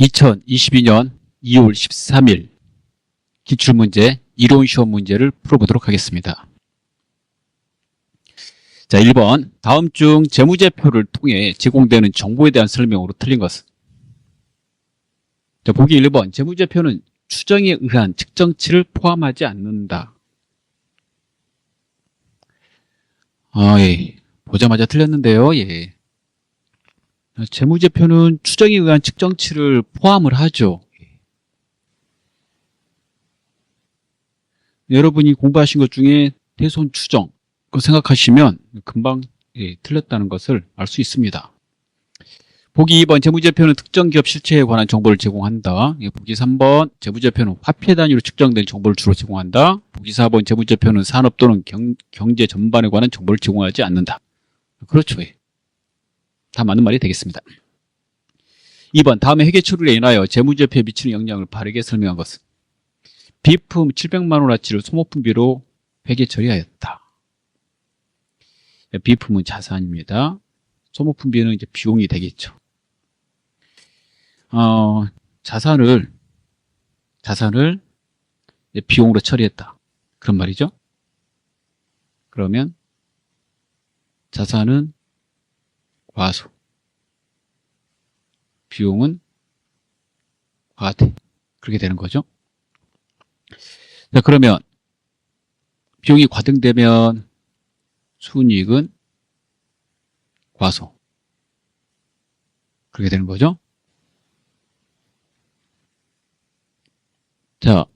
2022년 2월 13일 기출문제 이론시험 문제를 풀어보도록 하겠습니다. 자, 1번. 다음 중 재무제표를 통해 제공되는 정보에 대한 설명으로 틀린 것은? 자, 보기 1번. 재무제표는 추정에 의한 측정치를 포함하지 않는다. 아, 예. 보자마자 틀렸는데요. 예. 재무제표는 추정에 의한 측정치를 포함을 하죠. 여러분이 공부하신 것 중에 대손 추정, 그 생각하시면 금방 예, 틀렸다는 것을 알 수 있습니다. 보기 2번 재무제표는 특정 기업 실체에 관한 정보를 제공한다. 예, 보기 3번 재무제표는 화폐 단위로 측정된 정보를 주로 제공한다. 보기 4번 재무제표는 산업 또는 경, 경제 전반에 관한 정보를 제공하지 않는다. 그렇죠. 예. 다 맞는 말이 되겠습니다. 2번 다음에 회계 처리에 인하여 재무제표에 미치는 영향을 바르게 설명한 것은 비품 700만 원어치를 소모품비로 회계 처리하였다. 비품은 자산입니다. 소모품비는 이제 비용이 되겠죠. 어, 자산을 자산을 비용으로 처리했다. 그런 말이죠. 그러면 자산은 과소. 비용은 과대. 그렇게 되는 거죠. 자, 그러면 비용이 과등되면 순이익은 과소. 그렇게 되는 거죠. 자,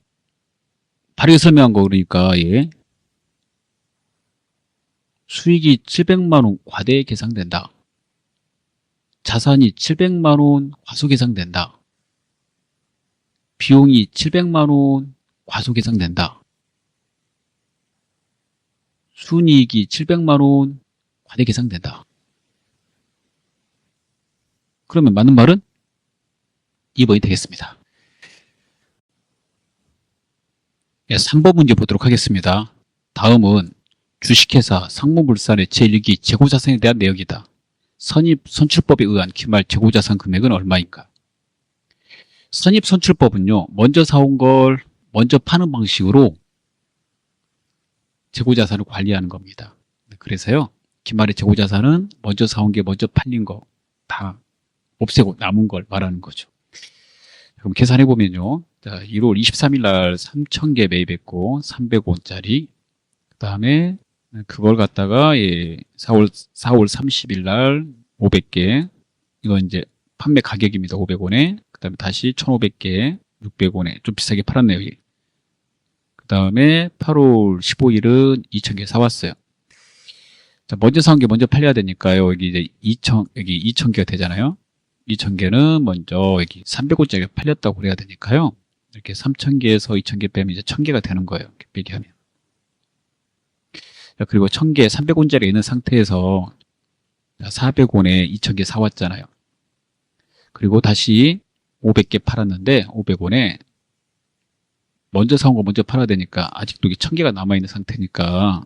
바르게 설명한 거 그러니까 예. 수익이 700만 원 과대 계상된다. 자산이 700만 원 과소 계상된다. 비용이 700만 원 과소 계상된다. 순이익이 700만 원 과대 계상된다. 그러면 맞는 말은 2번이 되겠습니다. 네, 3번 문제 보도록 하겠습니다. 다음은 주식회사 상무물산의 제1기 재고자산에 대한 내역이다. 선입 선출법에 의한 기말 재고자산 금액은 얼마인가? 선입 선출법은요, 먼저 사온 걸 먼저 파는 방식으로 재고자산을 관리하는 겁니다. 그래서요, 기말의 재고자산은 먼저 사온 게 먼저 팔린 거 다 없애고 남은 걸 말하는 거죠. 그럼 계산해 보면요. 자, 1월 23일 날 3,000개 매입했고 300원짜리 그 다음에 그걸 갖다가 예, 4월 4월 30일 날 500개 이건 이제 판매 가격입니다. 500원에 그 다음에 다시 1,500개 600원에 좀 비싸게 팔았네요. 여기. 그 다음에 8월 15일은 2,000개 사왔어요. 자, 먼저 사온 게 먼저 팔려야 되니까요. 여기 이제 2,000 여기 2,000개가 되잖아요. 2,000개는 먼저 여기 300원짜리 팔렸다고 그래야 되니까요. 이렇게 3,000개에서 2,000개 빼면 이제 1,000개가 되는 거예요. 이렇게 빼기 하면. 그리고 1,000개, 300원짜리 있는 상태에서 400원에 2,000개 사왔잖아요. 그리고 다시 500개 팔았는데 500원에 먼저 사온 거 먼저 팔아야 되니까 아직도 이게 1000개가 남아있는 상태니까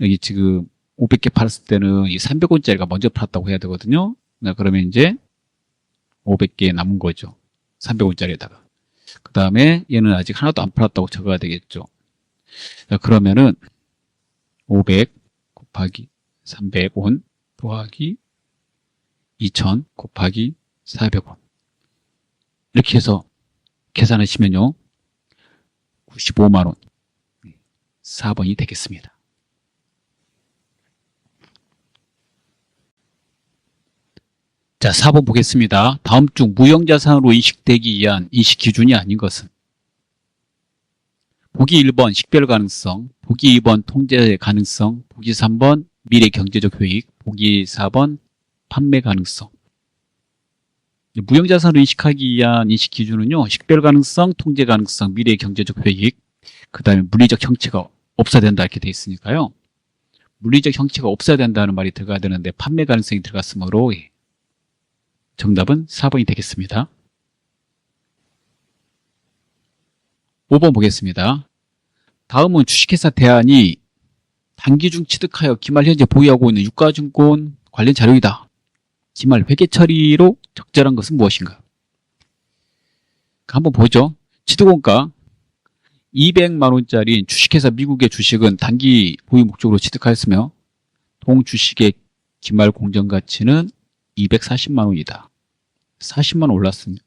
여기 지금 500개 팔았을 때는 이 300원짜리가 먼저 팔았다고 해야 되거든요. 그러면 이제 500개 남은 거죠. 300원짜리에다가. 그 다음에 얘는 아직 하나도 안 팔았다고 적어야 되겠죠. 그러면은 500 곱하기 300원 더하기 2000 곱하기 400원. 이렇게 해서 계산하시면요. 95만원. 4번이 되겠습니다. 자, 4번 보겠습니다. 다음 중 무형자산으로 인식되기 위한 인식 기준이 아닌 것은? 보기 1번 식별 가능성, 보기 2번 통제 가능성, 보기 3번 미래 경제적 효익, 보기 4번 판매 가능성. 무형자산으로 인식하기 위한 인식 기준은요, 식별 가능성, 통제 가능성, 미래 경제적 효익, 그 다음에 물리적 형체가 없어야 된다 이렇게 돼 있으니까요. 물리적 형체가 없어야 된다는 말이 들어가야 되는데 판매 가능성이 들어갔으므로 예. 정답은 4번이 되겠습니다. 5번 보겠습니다. 다음은 주식회사 대안이 단기 중 취득하여 기말 현재 보유하고 있는 유가증권 관련 자료이다. 기말 회계 처리로 적절한 것은 무엇인가? 한번 보죠. 지도공가 200만 원짜리 주식회사 미국의 주식은 단기 보유 목적으로 취득하였으며 동 주식의 기말 공정 가치는 240만 원이다. 40만 원 올랐습니다.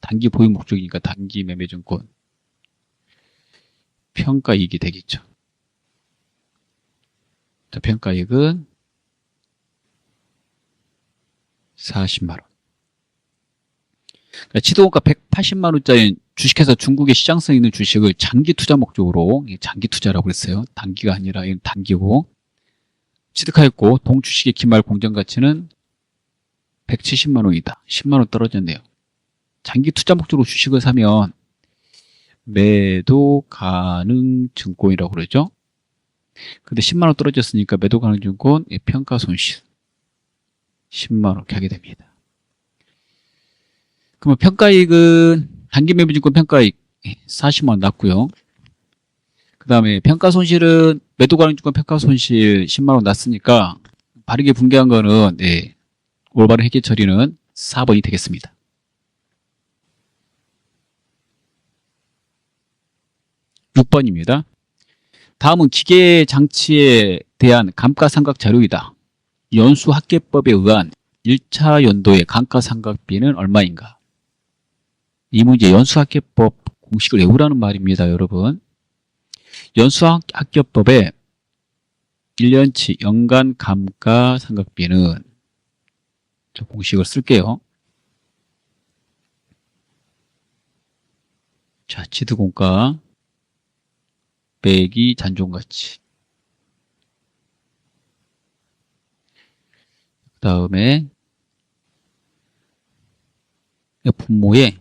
단기 보유 목적이니까 단기 매매 증권 평가이익이 되겠죠. 자, 평가이익은 40만 원. 그러니까 지도원가 180만 원짜리 주식회사 중국의 시장성 있는 주식을 장기 투자 목적으로 장기 투자라고 그랬어요. 단기가 아니라 단기고 취득하였고 동주식의 기말 공정 가치는 170만 원이다. 10만 원 떨어졌네요. 장기 투자 목적으로 주식을 사면 매도 가능 증권이라고 그러죠. 근데 10만 원 떨어졌으니까 매도 가능 증권 예, 평가 손실 10만 원 이렇게 하게 됩니다. 그러면 평가이익은 단기 매매 증권 평가이익 40만 원 났고요. 그 다음에 평가 손실은 매도 가능 증권 평가 손실 10만 원 났으니까 바르게 분개한 거는 네, 올바른 회계 처리는 4번이 되겠습니다. 6번입니다. 다음은 기계 장치에 대한 감가상각 자료이다. 연수학계법에 의한 1차 연도의 감가상각비는 얼마인가? 이 문제 연수학계법 공식을 외우라는 말입니다, 여러분. 연수학계법에 1년치 연간 감가상각비는 저 공식을 쓸게요. 자, 지드공가 빼기 잔존가치. 그 다음에 분모에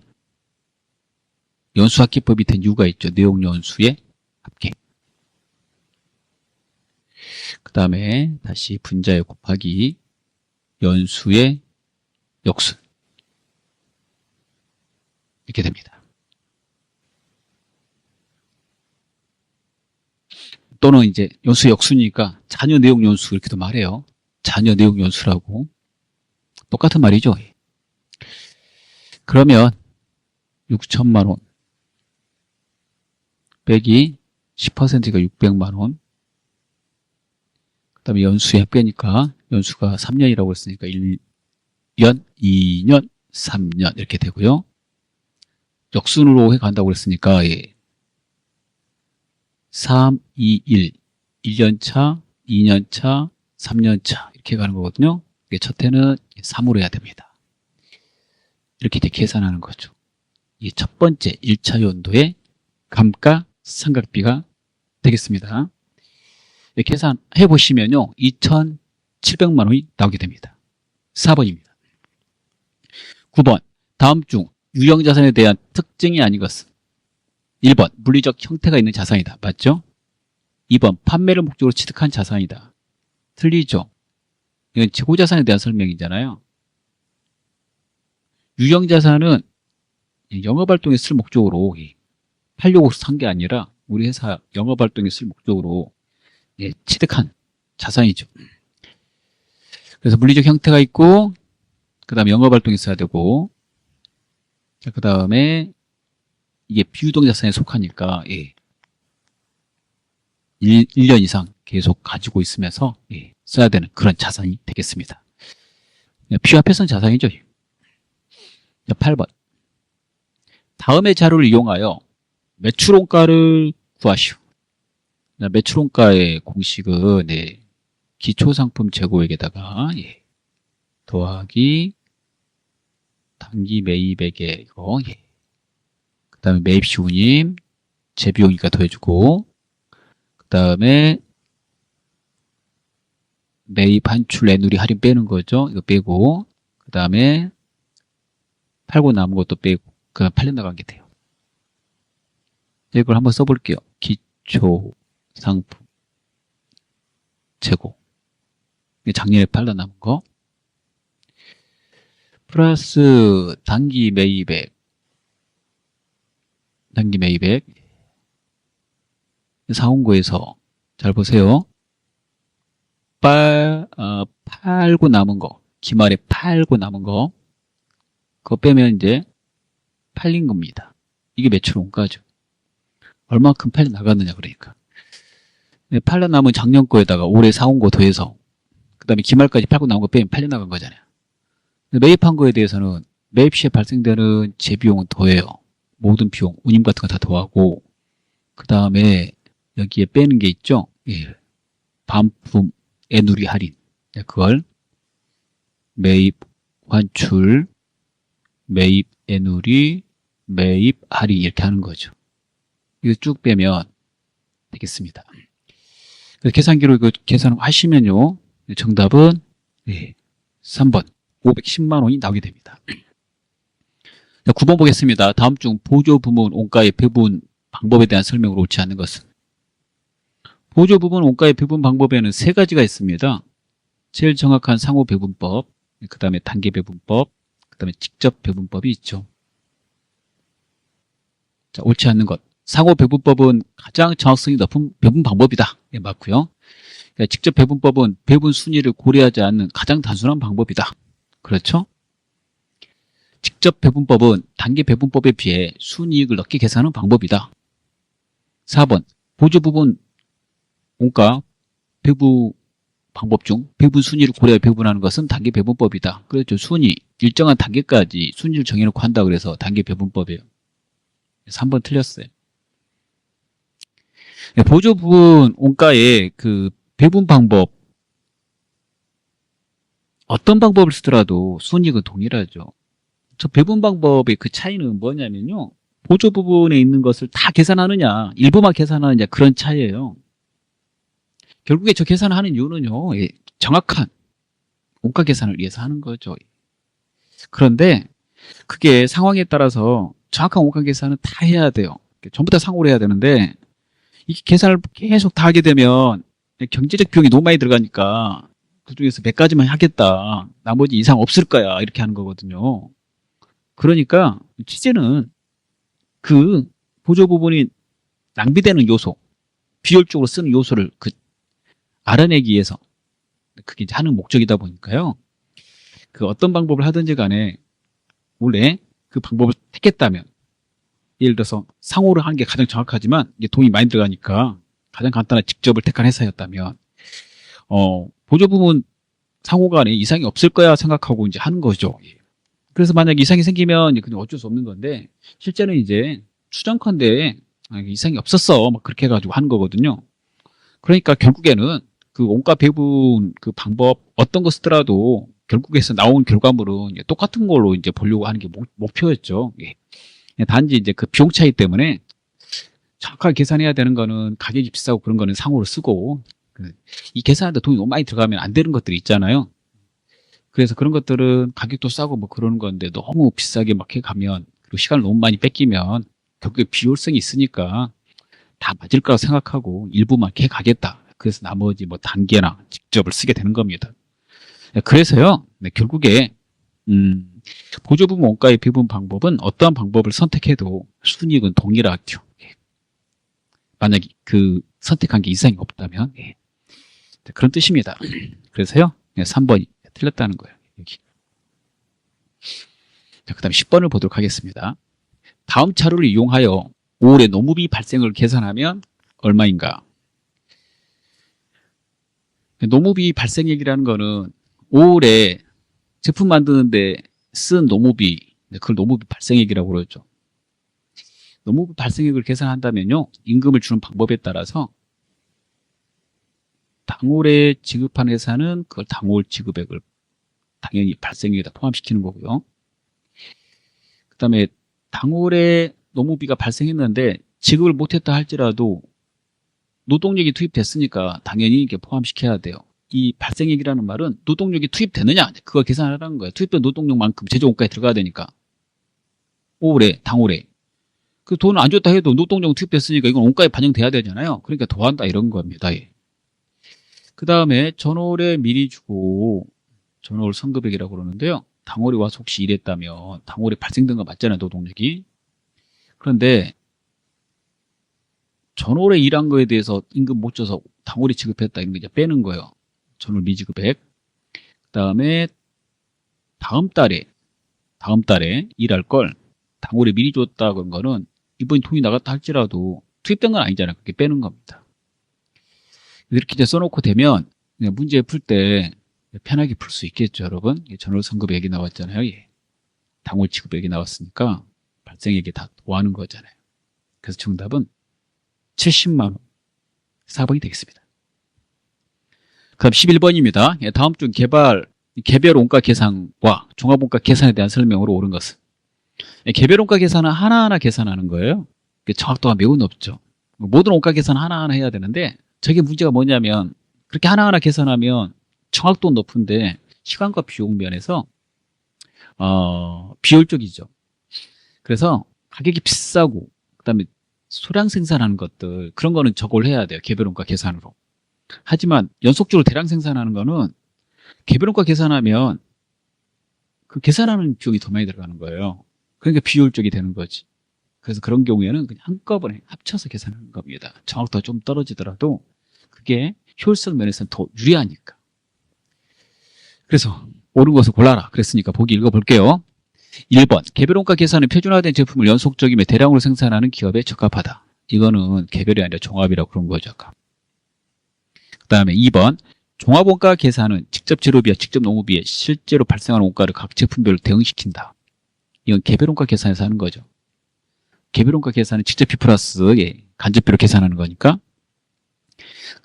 연수합계법이 된 이유가 있죠. 내용 연수의 합계. 그 다음에 다시 분자에 곱하기 연수의 역수. 이렇게 됩니다. 또는 이제 연수 역수니까 자녀 내용 연수 이렇게도 말해요. 자녀 내용 연수라고. 똑같은 말이죠. 그러면 6천만 원 빼기 10%가 600만 원. 그다음에 연수의 합계니까 연수가 3년이라고 했으니까 1년, 2년, 3년 이렇게 되고요. 역순으로 해 간다고 했으니까 예. 3, 2, 1. 1년 차, 2년 차, 3년 차 이렇게 가는 거거든요. 이게 첫 해는 3으로 해야 됩니다. 이렇게 이제 계산하는 거죠. 이 첫 번째 1차 연도의 감가 상각비가 되겠습니다. 계산해 보시면요. 2,700만 원이 나오게 됩니다. 4번입니다. 9번. 다음 중 유형 자산에 대한 특징이 아닌 것은 1번 물리적 형태가 있는 자산이다. 맞죠? 2번 판매를 목적으로 취득한 자산이다. 틀리죠? 이건 재고자산에 대한 설명이잖아요. 유형자산은 영업활동에 쓸 목적으로 팔려고 산 게 아니라 우리 회사 영업활동에 쓸 목적으로 예, 취득한 자산이죠. 그래서 물리적 형태가 있고 그 다음에 영업활동에 써야 되고 그 다음에 이게 비유동 자산에 속하니까 예. 1, 1년 이상 계속 가지고 있으면서 예, 써야 되는 그런 자산이 되겠습니다. 필요 앞에서는 자산이죠. 8번. 다음의 자료를 이용하여 매출원가를 구하시오. 매출원가의 공식은 네, 기초상품 재고액에다가 예, 더하기 단기 매입액에 이거 예. 그 다음에 매입시 운임 재비용이가 더해주고 그 다음에 매입 한출 내누리 할인 빼는 거죠. 이거 빼고 그 다음에 팔고 남은 것도 빼고 그냥 팔려 나간 게 돼요. 이걸 한번 써볼게요. 기초 상품 재고 작년에 팔다 남은 거 플러스 단기 매입액 단기 매입액 상온고에서 잘 보세요. 빨, 어, 팔고 남은 거 기말에 팔고 남은 거 그거 빼면 이제 팔린 겁니다. 이게 매출 원가죠. 얼마큼 팔려 나갔느냐 그러니까. 네, 팔려 남은 작년 거에다가 올해 사온 거 더해서 그 다음에 기말까지 팔고 나온 거 빼면 팔려 나간 거잖아요. 매입한 거에 대해서는 매입 시에 발생되는 재비용은 더해요. 모든 비용, 운임 같은 거 다 더하고 그 다음에 여기에 빼는 게 있죠. 예. 반품 애누리 할인. 네, 그걸 매입 환출, 매입 애누리, 매입 할인 이렇게 하는 거죠. 이거 쭉 빼면 되겠습니다. 계산기로 이거 계산을 하시면요. 정답은 예, 3번 510만 원이 나오게 됩니다. 자, 9번 보겠습니다. 다음 중 보조 부문 원가의 배분 방법에 대한 설명으로 옳지 않는 것은 보조 부분 원가의 배분 방법에는 세 가지가 있습니다. 제일 정확한 상호 배분법, 그 다음에 단계 배분법, 그 다음에 직접 배분법이 있죠. 자, 옳지 않는 것. 상호 배분법은 가장 정확성이 높은 배분 방법이다. 예, 맞고요. 그러니까 직접 배분법은 배분 순위를 고려하지 않는 가장 단순한 방법이다. 그렇죠? 직접 배분법은 단계 배분법에 비해 순이익을 넓게 계산하는 방법이다. 4번 보조 부분 원가 배분 방법 중 배분 순위를 고려해 배분하는 것은 단계 배분법이다. 그렇죠. 순위 일정한 단계까지 순위를 정해놓고 한다 그래서 단계 배분법이에요. 3번 틀렸어요. 네, 보조 부분 원가의 그 배분 방법 어떤 방법을 쓰더라도 순이익은 동일하죠. 저 배분 방법의 그 차이는 뭐냐면요. 보조 부분에 있는 것을 다 계산하느냐, 일부만 계산하느냐 그런 차이예요. 결국에 저 계산을 하는 이유는요. 예, 정확한 원가 계산을 위해서 하는 거죠. 그런데 그게 상황에 따라서 정확한 원가 계산은 다 해야 돼요. 전부 다 상호를 해야 되는데 이 계산을 계속 다 하게 되면 경제적 비용이 너무 많이 들어가니까 그 중에서 몇 가지만 하겠다. 나머지 이상 없을 거야. 이렇게 하는 거거든요. 그러니까 취재는 그 보조 부분이 낭비되는 요소, 비효율적으로 쓰는 요소를 그 알아내기 위해서 그게 이제 하는 목적이다 보니까요. 그 어떤 방법을 하든지 간에 원래 그 방법을 택했다면 예를 들어서 상호를 하는 게 가장 정확하지만 이게 돈이 많이 들어가니까 가장 간단한 직접을 택한 회사였다면 어 보조 부분 상호 간에 이상이 없을 거야 생각하고 이제 하는 거죠. 예. 그래서 만약 이상이 생기면 그냥 어쩔 수 없는 건데 실제는 이제 추정컨대 아, 이상이 없었어 막 그렇게 해가지고 하는 거거든요. 그러니까 결국에는 그 원가 배분 그 방법 어떤 거 쓰더라도 결국에서 나온 결과물은 똑같은 걸로 이제 보려고 하는 게 목, 표였죠 예. 단지 이제 그 비용 차이 때문에 정확하게 계산해야 되는 거는 가격이 비싸고 그런 거는 상호를 쓰고 그이 계산하는데 돈이 너무 많이 들어가면 안 되는 것들이 있잖아요. 그래서 그런 것들은 가격도 싸고 뭐 그러는 건데 너무 비싸게 막 해 가면 그리고 시간을 너무 많이 뺏기면 결국에 비효율성이 있으니까 다 맞을 거라고 생각하고 일부만 해 가겠다. 그래서 나머지 뭐 단계나 직접을 쓰게 되는 겁니다. 그래서요, 네, 결국에 음, 보조부분 원가의 배분 방법은 어떠한 방법을 선택해도 순이익은 동일하죠. 예. 만약 그 선택한 게 이상이 없다면 예. 그런 뜻입니다. 그래서요, 3번이 틀렸다는 거예요. 여기. 자, 그 다음에 10번을 보도록 하겠습니다. 다음 차로를 이용하여 5월에 노무비 발생을 계산하면 얼마인가? 노무비 발생액이라는 거는 5월에 제품 만드는데 쓴 노무비, 그걸 노무비 발생액이라고 그러죠. 노무비 발생액을 계산한다면요, 임금을 주는 방법에 따라서 당월에 지급한 회사는 그걸 당월 지급액을 당연히 발생액에다 포함시키는 거고요. 그 다음에 당월에 노무비가 발생했는데 지급을 못했다 할지라도 노동력이 투입됐으니까 당연히 이게 포함시켜야 돼요. 이 발생액이라는 말은 노동력이 투입되느냐 그걸 계산하라는 거예요. 투입된 노동력만큼 제조원가에 들어가야 되니까 5월에 당월에 그 돈을 안 줬다 해도 노동력 투입됐으니까 이건 원가에 반영돼야 되잖아요. 그러니까 더한다 이런 겁니다. 예. 그 다음에 전월에 미리 주고 전월 선급액이라고 그러는데요. 당월에 와서 혹시 일했다면 당월에 발생된 거 맞잖아요. 노동력이. 그런데 전월에 일한 거에 대해서 임금 못 줘서 당월에 지급했다 이런 거 이제 빼는 거예요. 전월 미지급액. 그 다음에 다음 달에 다음 달에 일할 걸 당월에 미리 줬다 그런 거는 이번에 돈이 나갔다 할지라도 투입된 건 아니잖아요. 그렇게 빼는 겁니다. 이렇게 이제 써놓고 되면 문제 풀 때 편하게 풀 수 있겠죠, 여러분. 전월 성급 얘기 나왔잖아요. 예. 당월 지급 얘기 나왔으니까 발생액이 다 도하는 거잖아요. 그래서 정답은 70만 원. 4번이 되겠습니다. 그럼 11번입니다. 예, 다음 중 개발, 개별 원가 계산과 종합 원가 계산에 대한 설명으로 옳은 것은 예, 개별 원가 계산은 하나하나 계산하는 거예요. 그 정확도가 매우 높죠. 모든 원가 계산 하나하나 해야 되는데 저게 문제가 뭐냐면 그렇게 하나하나 계산하면 정확도 높은데 시간과 비용 면에서 어, 비효율적이죠. 그래서 가격이 비싸고 그다음에 소량 생산하는 것들 그런 거는 저걸 해야 돼요. 개별원가 계산으로. 하지만 연속적으로 대량 생산하는 거는 개별원가 계산하면 그 계산하는 비용이 더 많이 들어가는 거예요. 그러니까 비효율적이 되는 거지. 그래서 그런 경우에는 그냥 한꺼번에 합쳐서 계산하는 겁니다. 정확도가 좀 떨어지더라도 그게 효율성 면에서는 더 유리하니까. 그래서 옳은 것을 골라라. 그랬으니까 보기 읽어볼게요. 1번 개별원가 계산은 표준화된 제품을 연속적이며 대량으로 생산하는 기업에 적합하다. 이거는 개별이 아니라 종합이라고 그런 거죠. 그 다음에 2번 종합원가 계산은 직접 재료비와 직접 농업비에 실제로 발생하는 원가를 각 제품별로 대응시킨다. 이건 개별원가 계산에서 하는 거죠. 개별원가 계산은 직접 비 플러스 예, 간접비로 계산하는 거니까.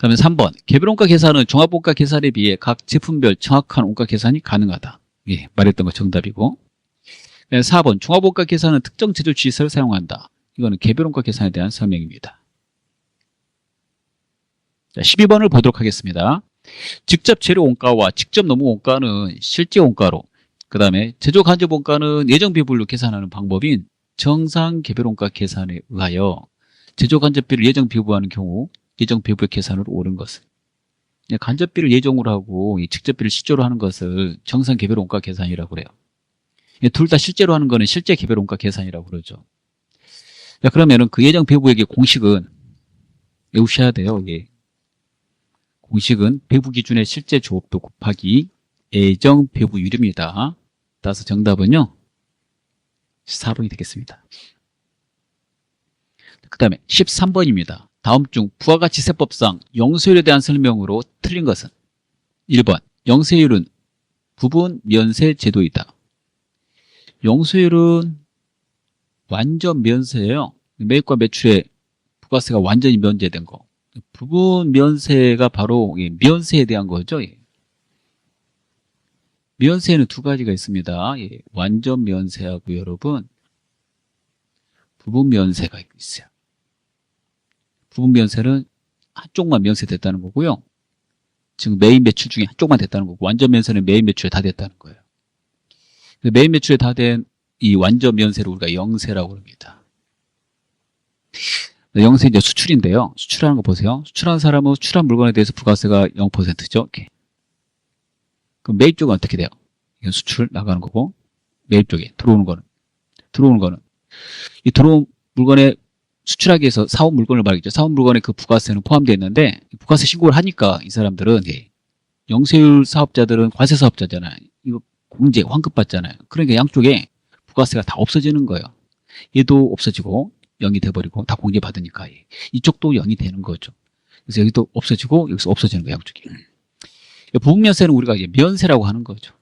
그러면 3번 개별 원가 계산은 종합 원가 계산에 비해 각 제품별 정확한 원가 계산이 가능하다. 예, 말했던 거 정답이고. 4번 종합 원가 계산은 특정 제조 지시서를 사용한다. 이거는 개별 원가 계산에 대한 설명입니다. 자, 12번을 보도록 하겠습니다. 직접 재료 원가와 직접 노무 원가는 실제 원가로 그 다음에 제조 간접 원가는 예정 비율로 계산하는 방법인 정상 개별 원가 계산에 의하여 제조 간접비를 예정 비부하는 경우 예정 비부의 계산으로 옳은 것은 간접비를 예정으로 하고 이 직접비를 실제로 하는 것을 정상 개별 원가 계산이라고 그래요. 둘 다 실제로 하는 거는 실제 개별 원가 계산이라고 그러죠. 자, 그러면은 그 예정 배부액의 공식은 외우셔야 돼요. 예. 공식은 배부 기준의 실제 조업도 곱하기 예정 배부율입니다. 따라서 정답은요. 4번이 되겠습니다. 그 다음에 13번입니다. 다음 중 부가가치세법상 영세율에 대한 설명으로 틀린 것은 1번 영세율은 부분 면세 제도이다. 영세율은 완전 면세예요. 매입과 매출에 부가세가 완전히 면제된 거. 부분 면세가 바로 면세에 대한 거죠. 예. 면세에는 두 가지가 있습니다. 예. 완전 면세하고 여러분 부분 면세가 있어요. 부분 면세는 한쪽만 면세됐다는 거고요. 지금 메인 매출 중에 한쪽만 됐다는 거고 완전 면세는 메인 매출에 다 됐다는 거예요. 메인 매출에 다 된 이 완전 면세를 우리가 영세라고 합니다. 영세 이제 수출인데요. 수출하는 거 보세요. 수출하는 사람은 수출한 물건에 대해서 부가세가 0%죠. 이렇게. 그럼 매입 쪽은 어떻게 돼요? 이건 수출 나가는 거고 매입 쪽에 들어오는 거는 들어오는 거는 이 들어온 물건에 수출하기 위해서 사온 물건을 말이죠. 사온 물건에 그 부가세는 포함되어 있는데 부가세 신고를 하니까 이 사람들은 예, 영세율 사업자들은 과세 사업자잖아요. 이거 공제 환급 받잖아요. 그러니까 양쪽에 부가세가 다 없어지는 거예요. 얘도 없어지고 0이 돼버리고 다 공제 받으니까 예. 이쪽도 0이 되는 거죠. 그래서 여기도 없어지고 여기서 없어지는 거예요. 양쪽이. 부분면세는 우리가 이제 면세라고 하는 거죠.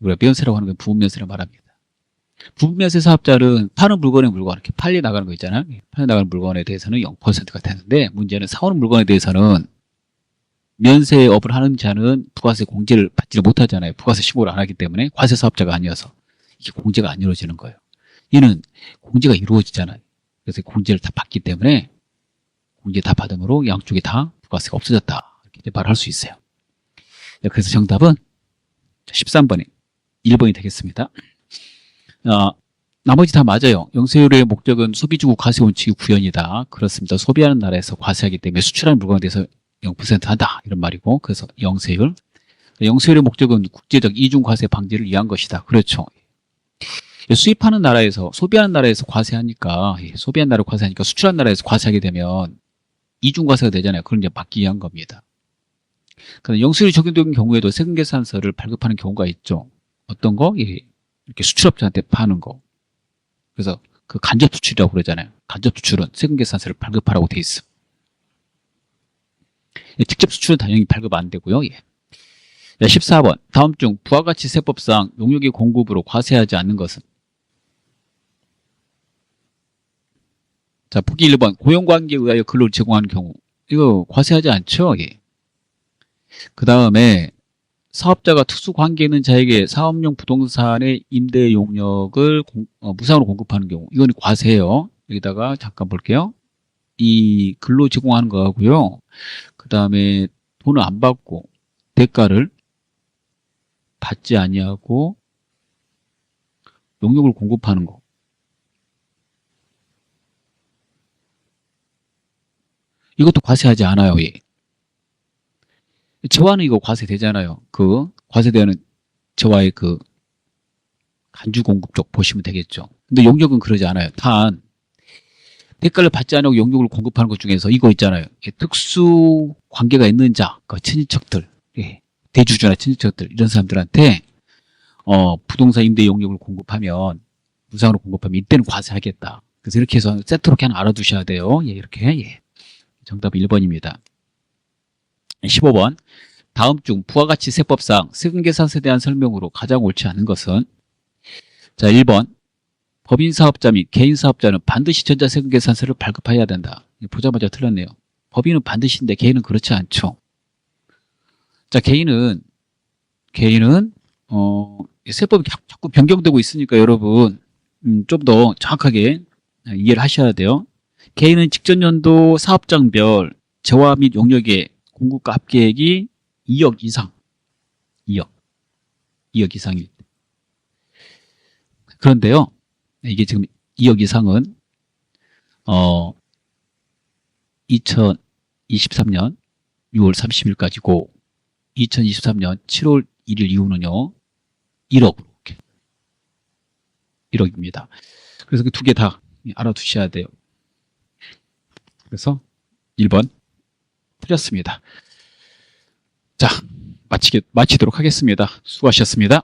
우리가 면세라고 하는 건 부분면세를 말합니다. 부분면세 사업자는 파는 물건의 물건 이렇게 팔려 나가는 거 있잖아요. 팔려 나가는 물건에 대해서는 0%가 되는데 문제는 사오는 물건에 대해서는 면세업을 하는 자는 부가세 공제를 받지를 못하잖아요. 부가세 신고를 안 하기 때문에 과세 사업자가 아니어서 이게 공제가 안 이루어지는 거예요. 얘는 공제가 이루어지잖아요. 그래서 공제를 다 받기 때문에 공제 다 받음으로 양쪽이 다 부가세가 없어졌다. 이렇게 말할 수 있어요. 그래서 정답은 13번이 1번이 되겠습니다. 어, 나머지 다 맞아요. 영세율의 목적은 소비주국 과세 원칙의 구현이다. 그렇습니다. 소비하는 나라에서 과세하기 때문에 수출하는 물건에 대해서 0% 한다. 이런 말이고 그래서 영세율. 영세율의 목적은 국제적 이중 과세 방지를 위한 것이다. 그렇죠. 수입하는 나라에서 소비하는 나라에서 과세하니까 소비한 나라 과세하니까 수출한 나라에서 과세하게 되면 이중 과세가 되잖아요. 그런 이제 막기 위한 겁니다. 그럼 영수율이 적용되는 경우에도 세금 계산서를 발급하는 경우가 있죠. 어떤 거? 예, 이렇게 수출업자한테 파는 거. 그래서 그 간접 수출이라고 그러잖아요. 간접 수출은 세금 계산서를 발급하라고 돼 있음. 예, 직접 수출은 당연히 발급 안 되고요. 예. 자, 14번. 다음 중 부가가치 세법상 용역의 공급으로 과세하지 않는 것은? 자, 보기 1번. 고용관계에 의하여 근로를 제공하는 경우. 이거 과세하지 않죠? 예. 그 다음에 사업자가 특수 관계 있는 자에게 사업용 부동산의 임대 용역을 공- 어, 무상으로 공급하는 경우. 이건 과세예요. 여기다가 잠깐 볼게요. 이 근로 제공하는 거하고요. 그 다음에 돈을 안 받고 대가를 받지 아니하고 용역을 공급하는 거. 이것도 과세하지 않아요. 예. 저와는 이거 과세되잖아요. 그 과세되는 저와의 그 간주 공급 쪽 보시면 되겠죠. 근데 용역은 그러지 않아요. 단 대가를 받지 않고 용역을 공급하는 것 중에서 이거 있잖아요. 예, 특수 관계가 있는 자, 그 친인척들, 예, 대주주나 친인척들 이런 사람들한테 어, 부동산 임대 용역을 공급하면 무상으로 공급하면 이때는 과세하겠다. 그래서 이렇게 해서 세트로 그냥 알아두셔야 돼요. 예, 이렇게 예. 정답 1번입니다. 15번. 다음 중 부가가치 세법상 세금 계산서에 대한 설명으로 가장 옳지 않은 것은 자, 1번. 법인 사업자 및 개인 사업자는 반드시 전자세금 계산서를 발급해야 된다. 보자마자 틀렸네요. 법인은 반드시인데 개인은 그렇지 않죠. 자, 개인은 개인은 어, 세법이 자- 자꾸 변경되고 있으니까 여러분 음, 좀 더 정확하게 이해를 하셔야 돼요. 개인은 직전 연도 사업장별 재화 및 용역의 공급가 합계액이 2억 이상, 2억, 2억 이상일 때. 그런데요, 이게 지금 2억 이상은 어 2023년 6월 30일까지고 2023년 7월 1일 이후는요 1억으로 이렇게 1억입니다. 그래서 그 두 개 다 알아두셔야 돼요. 그래서 1번 틀렸습니다. 자, 마치게, 마치도록 하겠습니다. 수고하셨습니다.